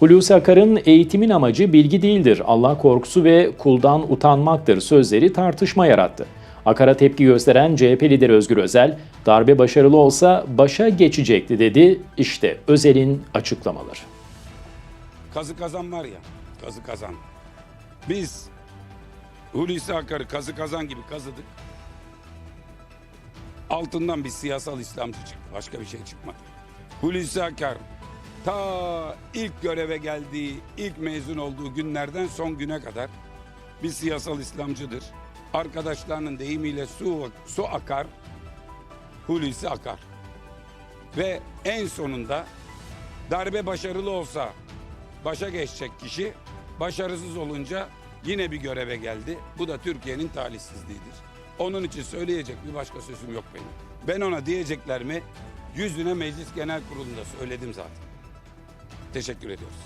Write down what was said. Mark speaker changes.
Speaker 1: Hulusi Akar'ın eğitimin amacı bilgi değildir, Allah korkusu ve kuldan utanmaktır sözleri tartışma yarattı. Akar'a tepki gösteren CHP lideri Özgür Özel, darbe başarılı olsa başa geçecekti dedi. İşte Özel'in açıklamaları.
Speaker 2: Kazı kazan var ya, kazı kazan. Biz Hulusi Akar'ı kazı kazan gibi kazıdık. Altından bir siyasal İslamcı çıktı. Başka bir şey çıkmadı. Hulusi Akar ta ilk göreve geldiği, ilk mezun olduğu günlerden son güne kadar bir siyasal İslamcıdır. Arkadaşlarının deyimiyle su, su akar, Hulusi Akar. Ve en sonunda darbe başarılı olsa başa geçecek kişi başarısız olunca yine bir göreve geldi. Bu da Türkiye'nin talihsizliğidir. Onun için söyleyecek bir başka sözüm yok benim. Ben ona diyeceklerimi yüzüne meclis genel kurulunda söyledim zaten. Teşekkür ediyoruz.